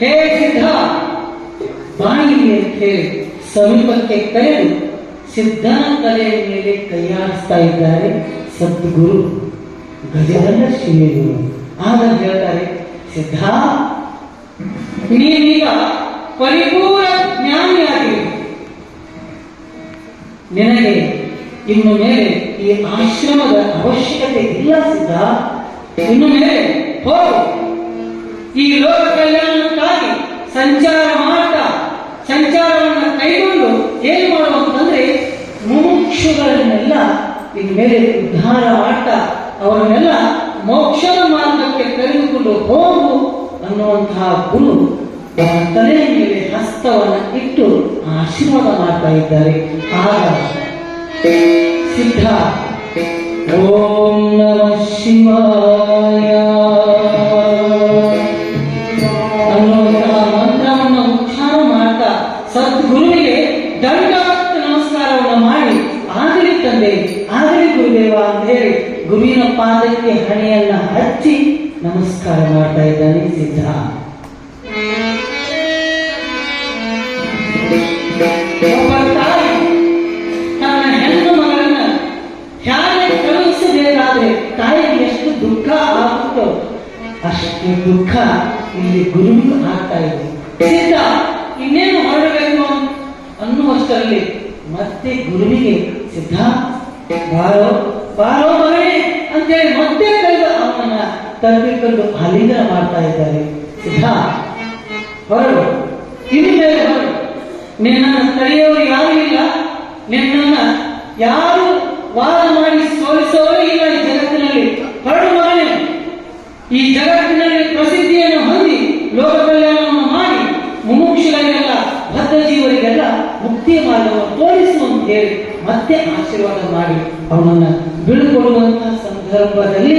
ಹೇ ಸಿದ್ಧ ಬಾಯಿಗೆ ಅಂತ ಹೇಳಿ ಸಮೀಪಕ್ಕೆ ಕರೆದು ಸಿದ್ಧನ ತಲೆಯ ಮೇಲೆ ಕೈಯಾಡಿಸ್ತಾ ಇದ್ದಾರೆ ಸದ್ಗುರು ಗಜದಂಡ ಶ್ರೀಗುರು ಆಗ ಹೇಳ್ತಾರೆ ಸಿದ್ಧ ನೀನೀಗ ಪರಿಪೂರ್ಣ ಜ್ಞಾನಿಯಾಗಿ ನಿನಗೆ ಇನ್ನು ಮೇಲೆ ಈ ಆಶ್ರಮದ ಅವಶ್ಯಕತೆ ಇಲ್ಲ ಸಿದ್ಧ ಇನ್ನು ಮೇಲೆ ಹೋಗು ಈ ಲೋಕ ಕಲ್ಯಾಣಕ್ಕಾಗಿ ಸಂಚಾರ ಮಾಡ್ತಾ, ಸಂಚಾರವನ್ನು ಕೈಗೊಂಡು ಏನು ಮಾಡುವಂತಂದ್ರೆ ಮೋಕ್ಷಗಳನ್ನೆಲ್ಲ ಮುಮುಕ್ಷುಗಳನ್ನೆಲ್ಲ ಇನ್ಮೇಲೆ ಉದ್ಧಾರ ಮಾಡ್ತಾ, ಅವರನ್ನೆಲ್ಲ ಮೋಕ್ಷದ ಮಾರ್ಗಕ್ಕೆ ಕರೆದುಕೊಂಡು ಹೋಗು ಅನ್ನುವಂತಹ ಗುರು ತಲೆ ಮೇಲೆ ಹಸ್ತವನ್ನು ಇಟ್ಟು ಆಶೀರ್ವಾದ ಮಾಡ್ತಾ ಇದ್ದಾರೆ. ಆಗ ಸಿದ್ಧ. ಓಂ ನಮಃ ಶಿವಾಯ. ಪಾದಕ್ಕೆ ಹಣೆಯನ್ನ ಹಚ್ಚಿ ನಮಸ್ಕಾರ ಮಾಡ್ತಾ ಇದ್ದಾನೆ ಸಿದ್ಧ. ತನ್ನ ಹೆಣ್ಣು ಮಗಳನ್ನ ಹೇಗೆ ಕಳುಹಿಸಬೇಕಾದ್ರೆ ತಾಯಿಗೆ ಎಷ್ಟು ದುಃಖ ಆಗುತ್ತೋ ಅಷ್ಟು ದುಃಖ ಇಲ್ಲಿ ಗುರು ಆಗ್ತಾ ಇದೆ. ಸಿದ್ಧ, ಇನ್ನೇನು ಮಾಡಬೇಕು ಅನ್ನುವಷ್ಟರಲ್ಲಿ ಮತ್ತೆ ಗುರುವಿಗೆ ಸಿದ್ಧ, ಬಾರೋ ಬಾರೋ ಮಗನೇ ಅಂತೇಳಿ ಮತ್ತೆ ಕರೆದು ಅವನನ್ನ ತಪ್ಪಿಕೊಂಡು ಅಲಿಂಗನ ಮಾಡ್ತಾ ಇದ್ದಾರೆ. ಹೊರಡು. ಇನ್ನು ಮೇಲೆ ಹೊರಡು. ನಿನ್ನನ್ನು ತಡೆಯೋರು ಯಾರು ಇಲ್ಲ. ನಿನ್ನನ್ನ ಯಾರು ವಾದ ಮಾಡಿ ಸೋಲಿಸೋರು ಇಲ್ಲ ಈ ಜಗತ್ತಿನಲ್ಲಿ. ಹೊರಡು ಮಾಡಿ ಈ ಜಗತ್ತಿನಲ್ಲಿ ಪ್ರಸಿದ್ಧಿಯನ್ನು ಹೊಂದಿ ಲೋಕ ಕಲ್ಯಾಣವನ್ನು ಮಾಡಿ ಮುಮುಕ್ಷುಗಳಿಗೆಲ್ಲ ಭದ್ರ ಜೀವರಿಗೆಲ್ಲ ಮುಕ್ತಿಯ ಮಾರ್ಗವನ್ನು ತೋರಿಸು ಅಂತ ಹೇಳಿ ಮತ್ತೆ ಆಶೀರ್ವಾದ ಮಾಡಿ. ಅವನನ್ನ ಬೀಳ್ಕೊಡುವಂತಹ ಸಂದರ್ಭದಲ್ಲಿ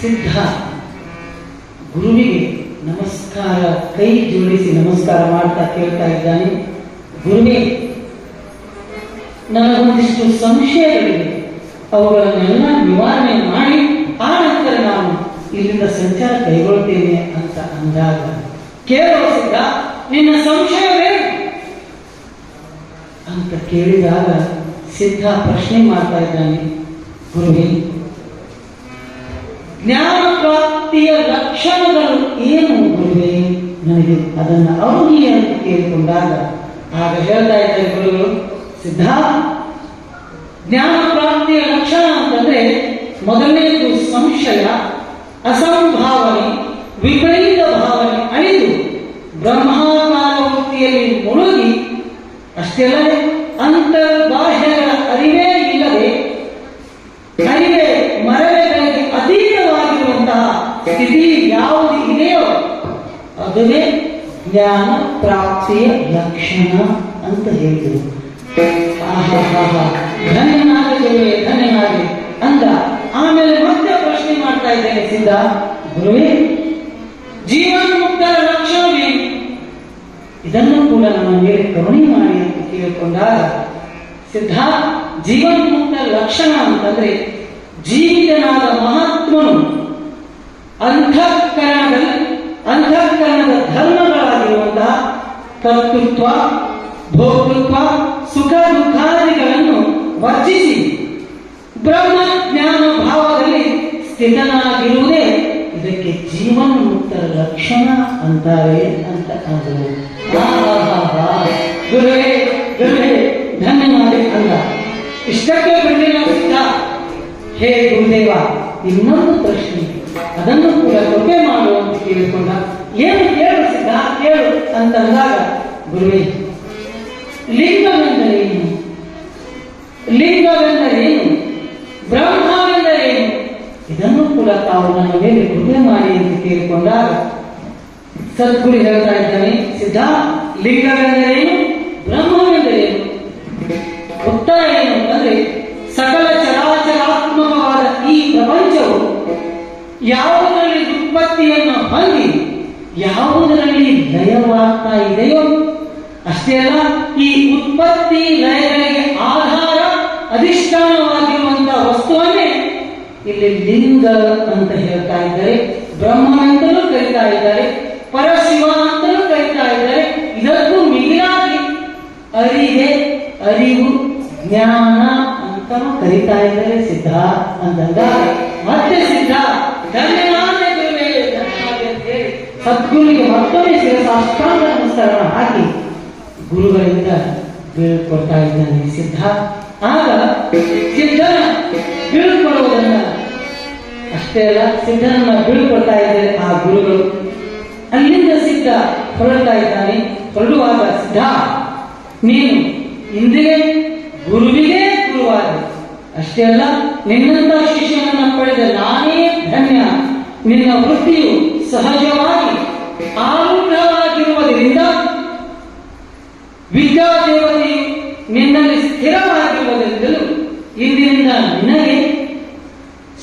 ಸಿದ್ಧ ಗುರುವಿಗೆ ನಮಸ್ಕಾರ, ಕೈ ಜೋಡಿಸಿ ನಮಸ್ಕಾರ ಮಾಡ್ತಾ ಕೇಳ್ತಾ ಇದ್ದಾನೆ. ಗುರುವೇ, ನನಗೊಂದಿಷ್ಟು ಸಂಶಯಗಳಿವೆ. ಅವುಗಳನ್ನೆಲ್ಲ ನಿವಾರಣೆ ಮಾಡಿ ಆ ನಂತರ ನಾನು ಇಲ್ಲಿಂದ ಸಂಚಾರ ಕೈಗೊಳ್ತೇನೆ ಅಂತ ಅಂದಾಗ ಕೇಳುವ ಸಿದ್ಧ, ನಿನ್ನ ಸಂಶಯವೇ ಅಂತ ಕೇಳಿದಾಗ ಸಿದ್ಧ ಪ್ರಶ್ನೆ ಮಾಡ್ತಾ ಇದ್ದಾನೆ ಗುರುವೇ ಜ್ಞಾನ ಪ್ರಾಪ್ತಿಯ ಲಕ್ಷಣಗಳು ಏನು ಗುರುವೇ? ನನಗೆ ಅದನ್ನು ಅವನಿಗೆ ಅಂತ ಕೇಳಿಕೊಂಡಾಗ ಆಗ ಹೇಳ್ತಾ ಇದ್ದಾರೆ ಗುರುಗಳು, ಸಿದ್ಧ ಜ್ಞಾನ ಪ್ರಾಪ್ತಿಯ ಲಕ್ಷಣ ಅಂತಂದ್ರೆ ಮೊದಲನೇದು ಸಂಶಯ, ಅಸಂಭಾವನೆ, ವಿಪರೀತ ಭಾವನೆ ಅಳಿದು ಬ್ರಹ್ಮಾಕಾರ ವೃತ್ತಿಯಲ್ಲಿ ಮುಳುಗಿ ಅಷ್ಟೇ ಅಲ್ಲದೆ ಅಂತರ್ಬಾಹ್ಯಗಳ ಅರಿವೇ ಇಲ್ಲದೆ ಅರಿವೇ ಮರವೆಗಳಿಗೆ ಅಧೀನವಾಗಿರುವಂತಹ ಸ್ಥಿತಿ ಯಾವುದು ಇದೆಯೋ ಅದುವೇ ಜ್ಞಾನ ಪ್ರಾಪ್ತಿಯ ಲಕ್ಷಣ ಅಂತ ಹೇಳ್ತೀವಿ ಆಹಾಹಾಹಾ. ಧನ್ಯನಾಗಲಿ ಧನ್ಯನಾಗಲಿ ಅಂದ ಆಮೇಲೆ ಮತ್ತೆ ಪ್ರಶ್ನೆ ಮಾಡ್ತಾ ಇದ್ದೇನೆ ಸಿದ್ಧ ಗುರುವೇ ಜೀವನ್ಮುಕ್ತರ ಲಕ್ಷಣವೇನು ಇದನ್ನು ಕೂಡ ನಮ್ಮ ಮೇಲೆ ಕರುಣೆ ಮಾಡಿ ಅಂತ ಕೇಳಿಕೊಂಡಾಗ ಸಿದ್ಧ ಜೀವನ್ಮುಕ್ತ ಲಕ್ಷಣ ಅಂತಂದ್ರೆ ಜೀವಿತನಾದ ಮಹಾತ್ಮನು ಅಂತಃಕರಣದಲ್ಲಿ ಅಂತಃಕರಣದ ಧರ್ಮಗಳಾಗಿರುವಂತಹ ಕರ್ತೃತ್ವ, ಭೋಕ್ತೃತ್ವ ಸುಖ ದುಃಖಾದಿಗಳನ್ನು ವರ್ಜಿಸಿ ಬ್ರಹ್ಮ ಜ್ಞಾನ ಭಾವದಲ್ಲಿ ಸ್ಥಿತನಾಗಿರುವುದೇ ಇದಕ್ಕೆ ಜೀವನ್ಮುಕ್ತರ ಲಕ್ಷಣ ಅಂತಾರೆ ಅಂತ ಆಹಾಹಾಹಾ. ಗುರುವೇ ಗುರುವೇ ಧನ್ಯವಾದ ಅಲ್ಲ ಇಷ್ಟಕ್ಕೆ ಬಿಡಲಿಲ್ಲ ಹೇ ಗುರುದೇವ, ಇನ್ನೊಂದು ಪ್ರಶ್ನೆ. ಅದನ್ನು ಕೂಡ ಕೊಟ್ಟೆ ಮಾಡು ಕೇಳಿಕೊಂಡ. ಏನು ಕೇಳು ಸಿದ್ಧ? ಕೇಳು ಅಂತಂದಾಗ ಗುರುವೇ ಲಿಂಗವೆಂದರೇನು ಲಿಂಗವೆಂದರೇನು ಬ್ರಹ್ಮವೆಂದರೇನು ಇದನ್ನು ಕೂಡ ತಾವು ನನ್ನ ಮೇಲೆ ಕೃಪೆ ಮಾಡಿ ಅಂತ ಕೇಳಿಕೊಂಡಾಗ, ಸದ್ಗುರು ಹೇಳ್ತಾ ಇದ್ದಾನೆ, ಸಿದ್ಧ ಲಿಂಗವೆಂದರೇನು ಇದೆಯೋ? ಅಷ್ಟೇ ಅಲ್ಲ, ಈ ಉತ್ಪತ್ತಿ ಲಯಗಳಿಗೆ ಆಧಾರ ಅಧಿಷ್ಠಾನವಾಗಿರುವಂತಹ ವಸ್ತುವನ್ನೇ ಇಲ್ಲಿ ಲಿಂಗ ಅಂತ ಹೇಳ್ತಾ ಇದ್ದಾರೆ ಬ್ರಹ್ಮ ಅಂತಲೂ ಕರೀತಾ ಇದ್ದಾರೆ, ಪರಶಿವ ಅಂತಲೂ ಕರೀತಾ ಇದ್ದಾರೆ, ಇದಕ್ಕೂ ಮಿಗಿಲಾಗಿ ಅರಿವೆ, ಅರಿವು, ಜ್ಞಾನ ಅಂತ ಕರೀತಾ ಇದ್ದಾರೆ ಸಿದ್ಧ ಅಂತಂದ ಮತ್ತೆ ಸಿದ್ಧ ಧನ್ಯನಾದ ಸದ್ಗುರುವಿಗೆ ಮತ್ತೊಮ್ಮೆ ಶಿರಸಾಷ್ಟಾಂಗ ನಮಸ್ಕಾರ ಹಾಕಿ. ಗುರುಗಳಿಂದ ಬೀಳ್ಕೊಡ್ತಾ ಇದ್ದಾನೆ ಸಿದ್ಧ, ಆಗ ಸಿದ್ಧನ ಬೀಳ್ಕೊಡುವುದನ್ನ ಅಷ್ಟೇ ಅಲ್ಲ, ಸಿದ್ಧನನ್ನ ಬೀಳ್ಕೊಡ್ತಾ ಇದ್ದಾರೆ ಆ ಗುರುಗಳು ಅಲ್ಲಿಂದ ಸಿದ್ಧ ಹೊರಡ್ತಾ ಇದ್ದಾನೆ. ಹೊರಡುವಾಗ ಸಿದ್ಧ, ನೀನು ಇಂದಿಗೆ ಗುರುವಿಗೆ ಗುರುವಾದ. ಅಷ್ಟೇ ಅಲ್ಲ ನಿನ್ನಂತ ಶಿಷ್ಯನನ್ನ ಪಡೆದ ನಾನೇ ಧನ್ಯ. ನಿನ್ನ ವೃತ್ತಿಯು ಸಹಜವಾಗಿ ಆರೂಢವಾಗಿರುವುದರಿಂದ ವಿದ್ಯಾದೇವತೆ ನಿನ್ನಲ್ಲಿ ಸ್ಥಿರವಾಗಿರುವುದರಿಂದಲೂ ಇಂದಿನಿಂದ ನಿನಗೆ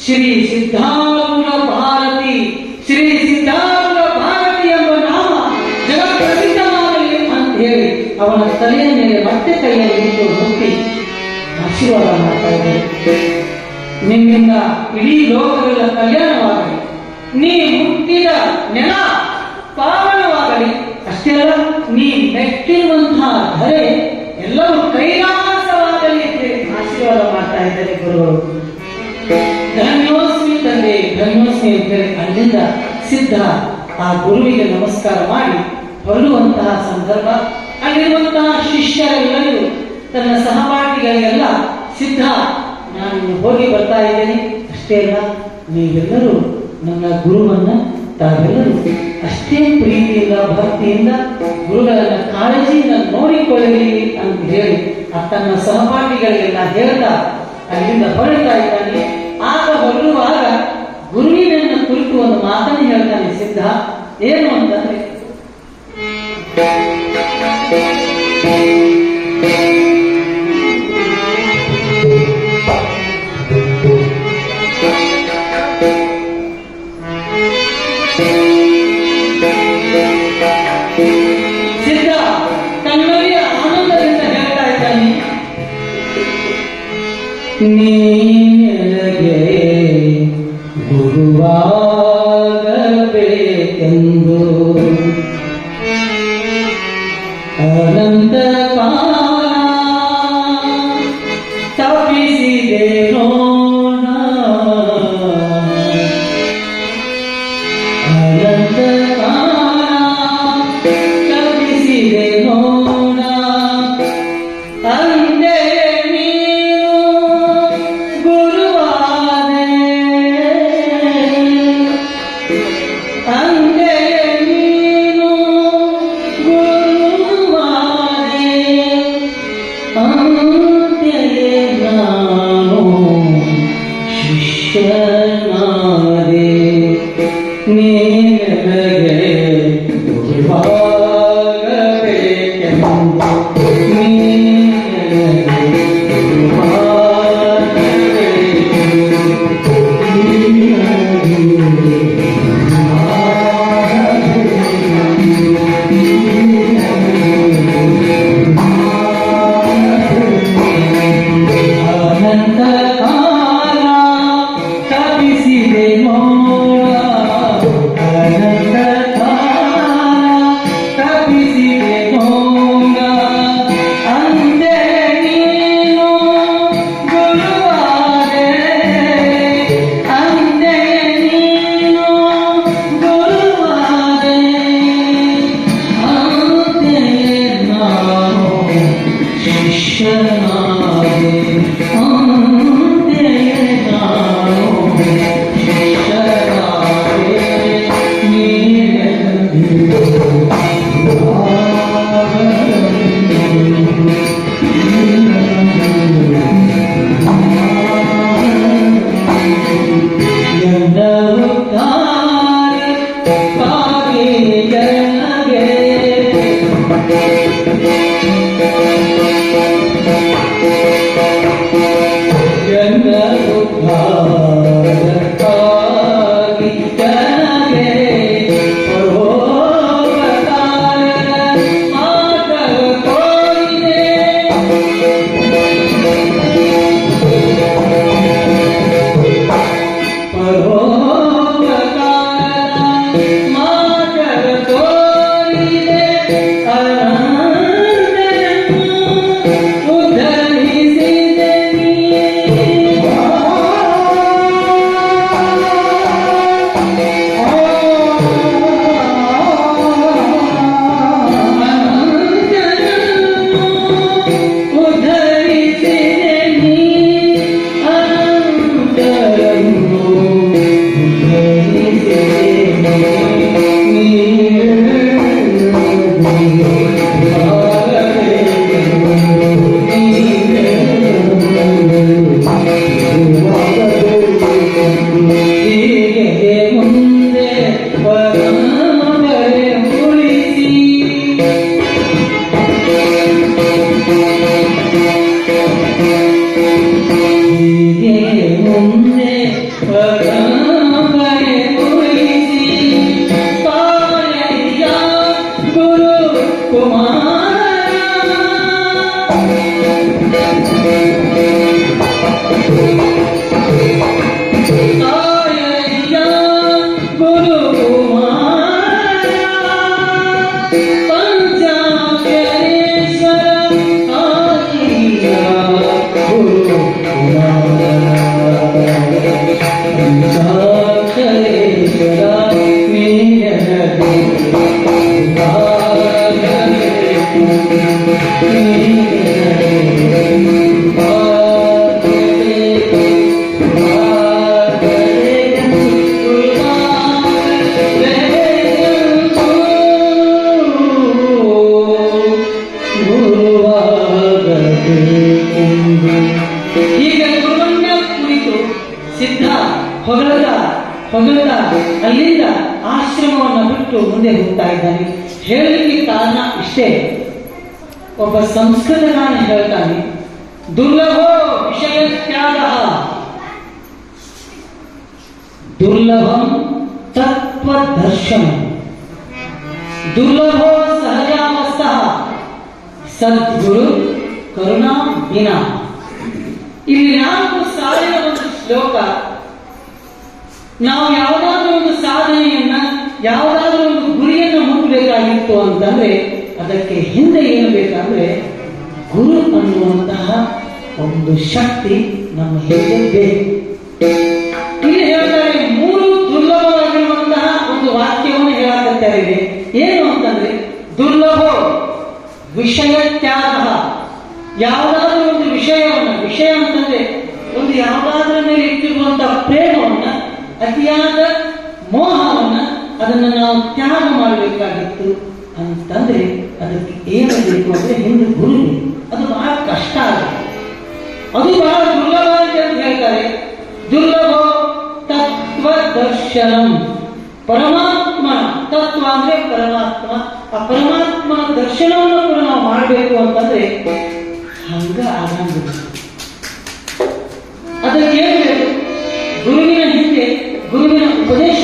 ಶ್ರೀ ಸಿದ್ಧಾಂಗ ಭಾರತಿ, ಶ್ರೀ ಸಿದ್ಧಾಂಗ ಭಾರತಿ ಎಂಬ ನಾಮ ಜಗಪ್ರಸಿದ್ಧವಾಗಲಿ ಅಂತ ಹೇಳಿ ಅವನ ತಲೆಯ ಮೇಲೆ ಮತ್ತೆ ಕೈಯಲ್ಲಿ ಇಟ್ಟು ಹುಟ್ಟಿ ಆಶೀರ್ವಾದ ಮಾಡ್ತಾ ಇದ್ದಾರೆ ನಿನ್ನಿಂದ ಇಡೀ ಲೋಕಗಳ ಕಲ್ಯಾಣವಾಗಲಿ. ನೀ ಹುಟ್ಟಿದ ನೆಲ ಪಾವನವಾಗಲಿ. ಅಷ್ಟೇ ಅಲ್ಲ, ನೀ ಮೆಟ್ಟಿರುವಂತಹ ಧರೆ ಎಲ್ಲವೂ ಕೈಲಾಸವಾಗಲಿ ಆಶೀರ್ವಾದ ಮಾಡ್ತಾ ಇದ್ದಾರೆ ಗುರುಗಳು. ಧನ್ಯೋಸ್ಮಿ ತಂದೆ, ಧನ್ಯೋಸ್ಮಿ ಅಂತೇಳಿ ಅಲ್ಲಿಂದ ಸಿದ್ಧ ಆ ಗುರುವಿಗೆ ನಮಸ್ಕಾರ ಮಾಡಿ ಹೊರಡುವಂತಹ ಸಂದರ್ಭ, ಅಲ್ಲಿರುವಂತಹ ಶಿಷ್ಯರೆಲ್ಲರೂ ತನ್ನ ಸಹಪಾಠಿಗಳಿಗೆಲ್ಲ ಸಿದ್ಧ, ನಾನು ಹೋಗಿ ಬರ್ತಾ ಇದ್ದೇನೆ. ಅಷ್ಟೇ ಅಲ್ಲ, ನೀವೆಲ್ಲರೂ ನನ್ನ ಗುರುವನ್ನ ತಾವೆಲ್ಲರೂ ಅಷ್ಟೇ ಪ್ರೀತಿಯಿಂದ, ಭಕ್ತಿಯಿಂದ ಗುರುಗಳನ್ನ ಕಾಳಜಿಯಿಂದ ನೋಡಿಕೊಳ್ಳಿ ಅಂತ ಹೇಳಿ ತನ್ನ ಸಹಪಾಠಿಗಳಿಗೆಲ್ಲ ಹೇಳ್ತಾ ಅಲ್ಲಿಂದ ಹೊರಡ್ತಾ ಇದ್ದಾನೆ. ಆಗ ಹೊರಡುವಾಗ ಗುರುವಿನನ್ನ ಕುರಿತು ಒಂದು ಮಾತನ್ನು ಹೇಳ್ತಾನೆ, ಸಿದ್ಧ, ಏನು ಅಂತಂದ್ರೆ ನೀನಗೆ ಮುಂದೆ ಹೋಗ್ತಾ ಇದ್ದಾನೆ. ಹೇಳಲಿಕ್ಕೆ ಕಾರಣ ಇಷ್ಟೇ. ಒಬ್ಬ ಸಂಸ್ಕೃತಗಾನ ಹೇಳ್ತಾನೆ, ದುರ್ಲಭೋ ವಿಷಯ ತ್ಯಾಗ ದುರ್ಲಭಂ ತತ್ವದರ್ಶನ ದುರ್ಲಭೋ ಸಹಜಾವಸ್ಥ. ಸದ್ಗುರು ಕರುಣಾ ದಿನ ಇಲ್ಲಿ ನಾಲ್ಕು ಸಾವಿರ ಒಂದು ಶ್ಲೋಕ. ನಾವು ಯಾವುದಾದ್ರೂ ಒಂದು ಸಾಧನೆಯನ್ನ ಯಾವುದಾದ್ರೂ ಮುಟ್ಟಬೇಕಾಗಿತ್ತು ಅಂತಂದ್ರೆ ಅದಕ್ಕೆ ಹಿಂದೆ ಏನು ಬೇಕಂದ್ರೆ ಗುರು ಅನ್ನುವಂತಹ ಒಂದು ಶಕ್ತಿ ನಮ್ಮ ಹಿಂದೆ ಬೇಕು. ಇಲ್ಲಿ ಹೇಳ್ತಾರೆ, ಮೂರು ದುರ್ಲಭವಾಗಿರುವಂತಹ ಒಂದು ವಾಕ್ಯವನ್ನು ಹೇಳಕತ್ತಾರೆ ಏನು ಅಂತಂದ್ರೆ, ದುರ್ಲಭ ವಿಷಯ ತ್ಯಾಗ. ಯಾವುದಾದ್ರೂ ಒಂದು ವಿಷಯವನ್ನು, ವಿಷಯ ಅಂತಂದ್ರೆ ಒಂದು ಯಾವುದಾದ್ರೂ ಮೇಲೆ ಇಟ್ಟಿರುವಂತಹ ಪ್ರೇಮವನ್ನ, ಅತಿಯಾದ ಮೋಹವನ್ನ ಅದನ್ನ ನಾವು ತ್ಯಾಗ ಮಾಡಬೇಕಾಗಿತ್ತು. ಅಂತಂದ್ರೆ ಅದಕ್ಕೆ ಏನು ಬೇಕು ಅಂದ್ರೆ ಹೆಣ್ಣು ಗುರು ಅದು ಬಹಳ ಕಷ್ಟ ಆಗುತ್ತೆ. ಅದು ಬಹಳ ದುರ್ಲಭ ಅಂತ ಹೇಳ್ತಾರೆ. ದುರ್ಲಭ ತತ್ವ ದರ್ಶನಂ ಪರಮಾತ್ಮ, ತತ್ವ ಅಂದ್ರೆ ಪರಮಾತ್ಮ. ಆ ಪರಮಾತ್ಮನ ದರ್ಶನವನ್ನು ಕೂಡ ನಾವು ಮಾಡಬೇಕು ಅಂತಂದ್ರೆ ಹಂಗ ಆಗಂಗಿಲ್ಲ ಅದಕ್ಕೆ ಗುರುವಿನ ಹಿಂದೆ ಗುರುವಿನ ಉಪದೇಶ.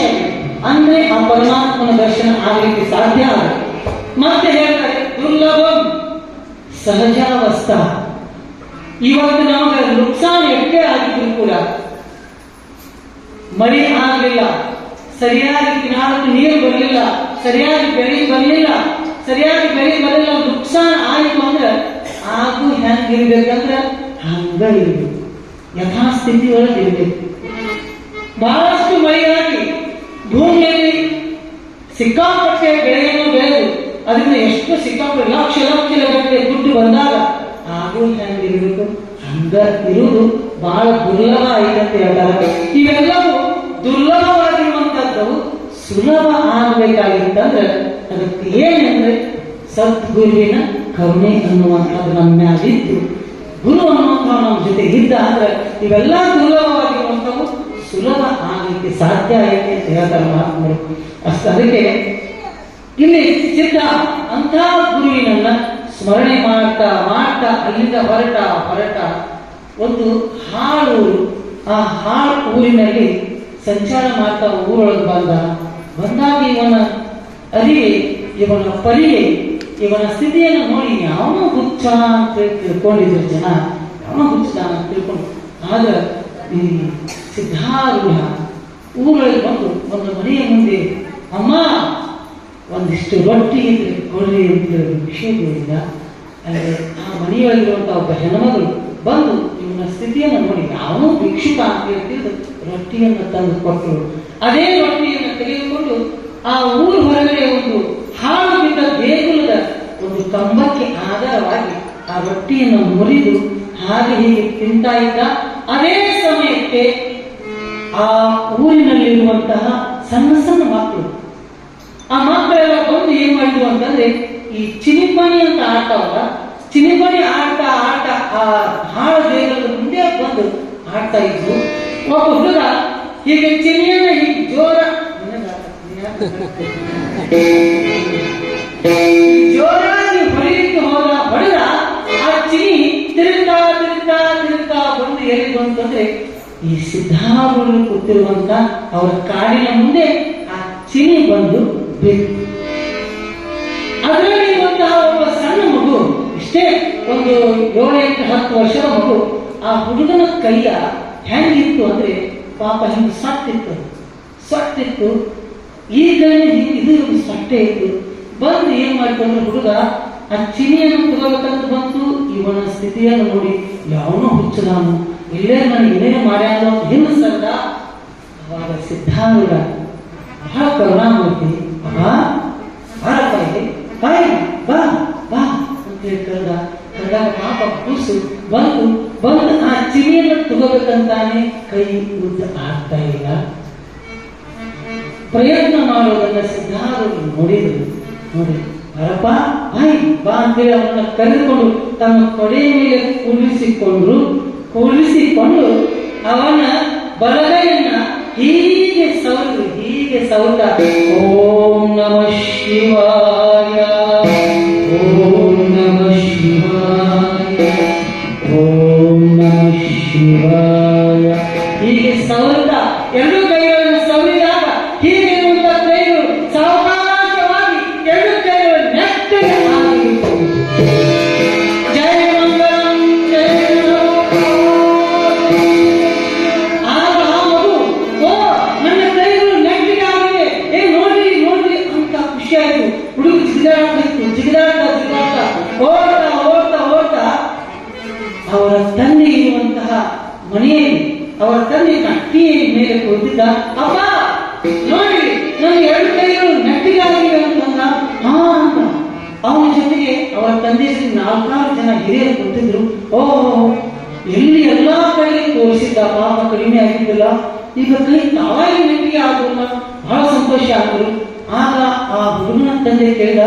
ಅಂದ್ರೆ ಆ ಪರಮಾತ್ಮನ ದರ್ಶನ ಆಗಲಿಕ್ಕೆ ಸಾಧ್ಯ ಆಗುತ್ತೆ. ಮತ್ತೆ ಹೇಳ್ತಾರೆ ದುರ್ಲಭಂ ಸಹಜಾವಸ್ಥ. ಇವತ್ತು ನಮಗೆ ನುಕ್ಸಾನ್ ಎಷ್ಟೇ ಆಗಿದ್ರು ಕೂಡ ಮಳೆ ಆಗಲಿಲ್ಲ ಸರಿಯಾಗಿ ಕಿನಾರಕ್ಕೆ ನೀರು ಬರಲಿಲ್ಲ, ಸರಿಯಾಗಿ ಬೆಳೆ ಬರಲಿಲ್ಲ, ಸರಿಯಾಗಿ ಬೆಳೆ ಬರಲಿಲ್ಲ ನುಕ್ಸಾನ್ ಆಯಿತು ಅಂದ್ರೆ ಆಗು ಹೆಂಗಿರ್ಬೇಕಂದ್ರೆ ಹಂಗ ಇರ್ಬೇಕು ಯಥಾಸ್ಥಿತಿ ಒಳಗೆ ಇರ್ಬೇಕು. ಬಹಳಷ್ಟು ಮಳೆಯಾಗಿ ಭೂಮಿಯಲ್ಲಿ ಸಿಕ್ಕಾಪಟ್ಟೆ ಬೆಳೆಯನ್ನು ಬೆಳೆದು ಅದರಿಂದ ಎಷ್ಟು ಸಿಕ್ಕಾಪಟ್ಟೆ ಲಕ್ಷ ಲಕ್ಷ ಗಟ್ಟಲೆ ದುಡ್ಡು ಬಂದಾಗ ಹಾಗೂ ಹೆಂಗಿರ್ಬೇಕು. ಹಂಗ ಇರುವುದು ಬಹಳ ದುರ್ಲಭ ಆಯ್ತಂತ ಹೇಳ್ತಾರೆ. ಇವೆಲ್ಲವೂ ದುರ್ಲಭವಾಗಿರುವಂತಹದ್ದು ಸುಲಭ ಆಗಬೇಕಾಗಿತ್ತಂದ್ರೆ ಅದಕ್ಕೆ ಏನಂದ್ರೆ ಸದ್ಗುರುವಿನ ಕರುಣೆ ಅನ್ನುವಂಥದ್ದು ನಮ್ಮ ಮ್ಯಾಲಿದ್ದು ಗುರು ಅನ್ನುವಂಥ ನಮ್ಮ ಜೊತೆ ಇದ್ದ ಅಂದ್ರೆ ಇವೆಲ್ಲ ದುರ್ಲಭವಾಗಿರುವಂಥವು ಸುಲಭ ಆಗಲಿಕ್ಕೆ ಸಾಧ್ಯ ಐತೆ ಅಂತ ಹೇಳ್ತಾರೆ ಮಹಾತ್ಮರು. ಅಷ್ಟು ಅದಕ್ಕೆ ಇಲ್ಲಿ ಸಿದ್ಧ ಅಂತ ಗುರುವಿನನ್ನ ಸ್ಮರಣೆ ಮಾಡ್ತಾ ಮಾಡ್ತಾ ಅಲ್ಲಿಂದ ಹೊರಟ ಹೊರಟ ಒಂದು ಹಾಳೂರು, ಆ ಹಾಳು ಊರಿನಲ್ಲಿ ಸಂಚಾರ ಮಾಡ್ತಾ ಊರೊಳಗೆ ಬಂದ. ಬಂದಾಗ ಇವನ ಅರಿವೆ ಇವನ ಪರಿಯೆ, ಇವನ ಸ್ಥಿತಿಯನ್ನು ನೋಡಿ ಯಾವನೋ ಹುಚ್ಚ ಅಂತ ತಿಳ್ಕೊಂಡಿದ್ರು ಜನ. ಯಾವನೋ ಹುಚ್ಚ ಅಂತ ತಿಳ್ಕೊಂಡು. ಈ ಸಿದ್ಧಾರೂಢ ಊರೊಳಗೆ ಬಂದು ಒಂದು ಮನೆಯ ಮುಂದೆ, ಅಮ್ಮ ಒಂದಿಷ್ಟು ರೊಟ್ಟಿ ಕೊಡ್ರಿ ಅಂತ ಭಿಕ್ಷೆ ಅಂದರೆ ಆ ಮನೆಯಲ್ಲಿರುವಂಥ ಒಬ್ಬ ಹೆಣ್ಮಗಳು ಬಂದು ಇವನ ಸ್ಥಿತಿಯನ್ನು ನೋಡಿ ಅವನು ಭಿಕ್ಷುಕ ಅಂತ ರೊಟ್ಟಿಯನ್ನು ತಂದು ಕೊಟ್ಟರು. ಅದೇ ರೊಟ್ಟಿಯನ್ನು ತೆಗೆದುಕೊಂಡು ಆ ಊರು ಹೊರಗಡೆ ಒಂದು ಹಾಳು ಬಿದ್ದ ದೇಗುಲದ ಒಂದು ಕಂಬಕ್ಕೆ ಆಧಾರವಾಗಿ ಆ ರೊಟ್ಟಿಯನ್ನು ಮುರಿದು ಹಾಗೆ ಹೀಗೆ ತಿಂತಾ ಇದ್ದ ಅದೇ ಸಮಯಕ್ಕೆ ಆ ಊರಿನಲ್ಲಿರುವಂತಹ ಸಣ್ಣ ಸಣ್ಣ ಮಕ್ಕಳು ಆ ಮಕ್ಕಳೆಲ್ಲ ಬಂದು ಏನ್ ಮಾಡಿದ್ರು ಅಂತಂದ್ರೆ, ಈ ಚಿನಿಪಣಿ ಅಂತ ಆಡ್ತಾವಲ್ಲ ಚಿನಿಪಣಿ ಆಡ್ತಾ ಆಟ ಆ ಹಾಳ ದೇಹದ ಮುಂದೆ ಬಂದು ಆಡ್ತಾ ಇದ್ರು. ಒಬ್ಬ ಹುಡುಗ ಹೀಗೆ ಚಿನಿಯನ್ನ ಹೀಗೆ ಜೋರ ಜೋರಾಗಿ ಹೊಡಿಲಿಕ್ಕೆ ಹೋದ ಹೊಡೆದ ಆ ಚಿನಿ ತಿರುಗ್ತಾ ತಿರುಗ್ತಾ ತಿರುಗ್ತಾ ಬಂದು ಎಲ್ಲಿ ಬಂತಂದ್ರೆ ಈ ಸಿದ್ಧಾಮರು ಕೂತಿರುವಂತ ಅವರ ಕಾಡಿನ ಮುಂದೆ ಆ ಚಿನಿ ಬಂದು ಅದರಲ್ಲಿ ಒಬ್ಬ ಸಣ್ಣ ಮಗು, ಇಷ್ಟೇ ಒಂದು ಏಳು ಎಂಟು ಹತ್ತು ವರ್ಷದ ಮಗು, ಆ ಹುಡುಗನ ಕೈಯ ಹೆಂಗಿತ್ತು ಅಂದ್ರೆ ಪಾಪ ಹಿಂಗೆ ಸತ್ತಿತ್ತು ಸತ್ತಿತ್ತು ಈ ಇದು ಸಟ್ಟೆ ಇತ್ತು. ಬಂದು ಏನ್ ಮಾಡ್ಕೊಂಡ್ರೆ ಹುಡುಗ? ಆ ಚಿನಿಯನ್ನು ತಗೋಬೇಕಂತ ಬಂತು. ಇವನ ಸ್ಥಿತಿಯನ್ನು ನೋಡಿ, ಯಾವನು ಹುಚ್ಚದಾನು ಇಲ್ಲೇ ನನಗೆ ಏನೇನು ಮಾಡ್ಯಾನ ಹಿಂದೆ ಸರ್ದ ಅವಾಗ ಸಿದ್ಧಾಂತ. ಬಹಳ ಕರುಣಾಮೂರ್ತಿ. ಅಬ್ಬಾ ಬಾರಪ್ಪ ಬಾಯ್, ಬಾ ಬಾ ಅಂತ ಹೇಳಿ ಕರೆದ ಕರೆದಾಗ ಪಾಪ ಕೂಸು ಬಂದು ಬಂದು ಆ ಚಿನಿಯನ್ನು ತಗೋಬೇಕಂತಾನೆ ಕೈ ಉದ್ದ ಆಗ್ತಾ ಇಲ್ಲ. ಪ್ರಯತ್ನ ಮಾಡೋದನ್ನ ಸಿದ್ಧಾರು ನೋಡಿದ್ರು. ನೋಡಿ ಬರಪ್ಪ ಬಾಯ್, ಬಾ ಅಂತೇಳಿ ಅವನನ್ನ ಕರೆದುಕೊಂಡು ತಮ್ಮ ತೊಡೆಯ ಮೇಲೆ ಕೂರಿಸಿಕೊಂಡ್ರು. ಕೂರಿಸಿಕೊಂಡು ಅವನ ಬಲಗೈಯನ್ನ ಹೀಗೆ ಸೌಂಡ್ ಹೀಗೆ ಸೌಂಡ್. ಓಂ ನಮ ಶಿವಾಯ. ಅಪ್ಪ, ನೋಡಿ, ನನ್ನ ಎರಡು ಕೈಗಳು ನೆಟ್ಟಿಗಾಗಿವೆ ಅಂತಂದ ಹಾ ಅಂತ. ಅವನ ಜೊತೆಗೆ ಅವರ ತಂದೆ ನಾಲ್ಕಾರು ಜನ ಹಿರಿಯರು ಕೊಟ್ಟಿದ್ರು ಓ, ಎಲ್ಲಿ ಎಲ್ಲಾ ಕಡೆ ತೋರಿಸಿದ್ದ ಪಾಪ ಕಡಿಮೆ ಆಗಿದ್ದಿಲ್ಲ? ಈಗ ಕೈ ತಾವಾಗಿ ನೆಟ್ಟಿಗೆ ಆಗೋಲ್ಲ ಬಹಳ ಸಂತೋಷ ಆದರು. ಆಗ ಆ ಹುಡುಗನ ತಂದೆ ಕೇಳಿದ,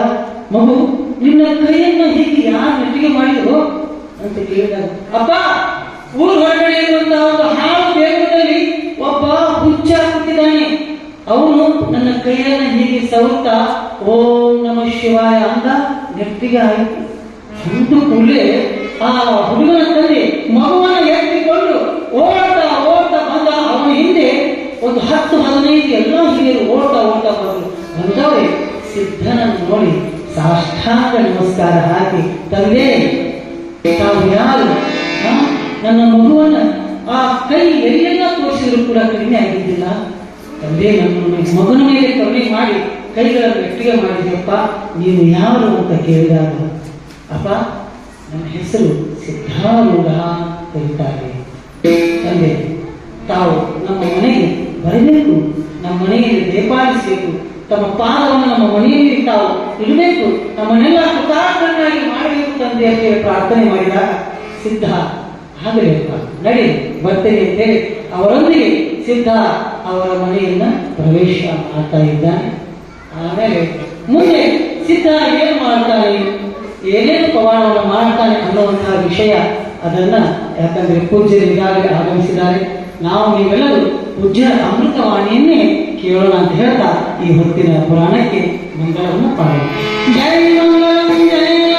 ಮಗು, ನಿನ್ನ ಕೈಯನ್ನ ಹೀಗೆ ಯಾರು ನೆಟ್ಟಿಗೆ ಮಾಡಿದ್ರು? ಅಂತ ಕೇಳಿದ. ಅಪ್ಪ, ಊರು ಹೊರಗಡೆ ಇರುವಂತಹ ಒಂದು ಹಾಳು ಕೂತಿದ್ದಾನೆ ಅವನು ನನ್ನ ಕೈಯನ್ನ ಹೀಗೆ ಸೌತಾ ಓಂ ನಮ ಶಿವಾಯ ಅಂದ ಗಟ್ಟಿಗೆ ಆಯಿತು ಅಂದು ಕೂಡಲೇ ಆ ಹುಡುಗನ ತಂದೆ ಮಗುವನ್ನ ಎತ್ತಿಕೊಂಡು ಓಡ್ತಾ ಓಡ್ತಾ ಬಂದ ಅವನ ಹಿಂದೆ ಒಂದು ಹತ್ತು ಹದಿನೈದು ಎಲ್ಲ ಹಿರಿಯರು ಓಡ್ತಾ ಓಡ್ತಾ ಬಂದರು. ಬಂದವರೇ ಸಿದ್ಧನ ನೋಡಿ ಸಾಷ್ಟಾಂಗ ನಮಸ್ಕಾರ ಹಾಕಿ, ತಂದೆ, ತಾವು ಯಾರು? ನನ್ನ ಮಗುವನ್ನ ಆ ಕೈ ಎಲ್ಲೆಲ್ಲ ತೋರಿಸಿದ್ರು ಕೂಡ ಕಡಿಮೆ ಆಗಿದ್ದಿಲ್ಲ? ತಂದೆ, ನನ್ನ ಮಗನ ಮೇಲೆ ಕರುಣೆ ಮಾಡಿ, ಕೈಗಳನ್ನು ಗಟ್ಟಿಗೆ ಮಾಡಿದೆಯಪ್ಪ ನೀನು ಯಾರು ಅಂತ ಕೇಳಿದಾಗ, ಅಪ್ಪ, ನನ್ನ ಹೆಸರು ಸಿದ್ಧಾರೂಢ ಕರೀತಾರೆ ತಂದೆ, ತಾವು ನಮ್ಮ ಮನೆಗೆ ಬರಬೇಕು, ನಮ್ಮ ಮನೆಯಲ್ಲಿ ದಯಪಾಲಿಸಬೇಕು ತಮ್ಮ ಪಾದವನ್ನು ನಮ್ಮ ಮನೆಯಲ್ಲಿ ತಾವು ಇಡಬೇಕು, ನಮ್ಮನ್ನೆಲ್ಲ ಕೃತಾರ್ಥನಾಗಿ ಮಾಡಬೇಕು ತಂದೆ ಅಂತ ಪ್ರಾರ್ಥನೆ ಮಾಡಿದಾಗ, ಸಿದ್ಧ ಆಗಲೇಪ್ಪ ನಡಿ, ಬರ್ತೇನೆ ಅಂತೇಳಿ ಅವರೊಂದಿಗೆ ಸಿದ್ಧ ಅವರ ಮನೆಯಿಂದ ಪ್ರವೇಶ ಮಾಡ್ತಾ ಇದ್ದಾನೆ. ಆಮೇಲೆ ಮುಂದೆ ಸಿದ್ಧ ಏನು ಮಾಡ್ತಾನೆ? ಏನೇನು ಪವಾಡವನ್ನು ಮಾಡ್ತಾನೆ ಅನ್ನುವಂತಹ ವಿಷಯ ಅದನ್ನ ಯಾಕಂದ್ರೆ ಪೂಜ್ಯರು ಈಗಾಗಲೇ ಆಗಮಿಸಿದ್ದಾರೆ. ನಾವು ನೀವೆಲ್ಲರೂ ಪೂಜ್ಯರ ಅಮೃತವಾಣಿಯನ್ನೇ ಕೇಳೋಣ ಅಂತ ಹೇಳ್ತಾ ಈ ಹೊತ್ತಿನ ಪುರಾಣಕ್ಕೆ ಮಂಗಳವನ್ನು ಪಾಡೋಣ ಜೈ ಮಂಗಳ, ಜೈ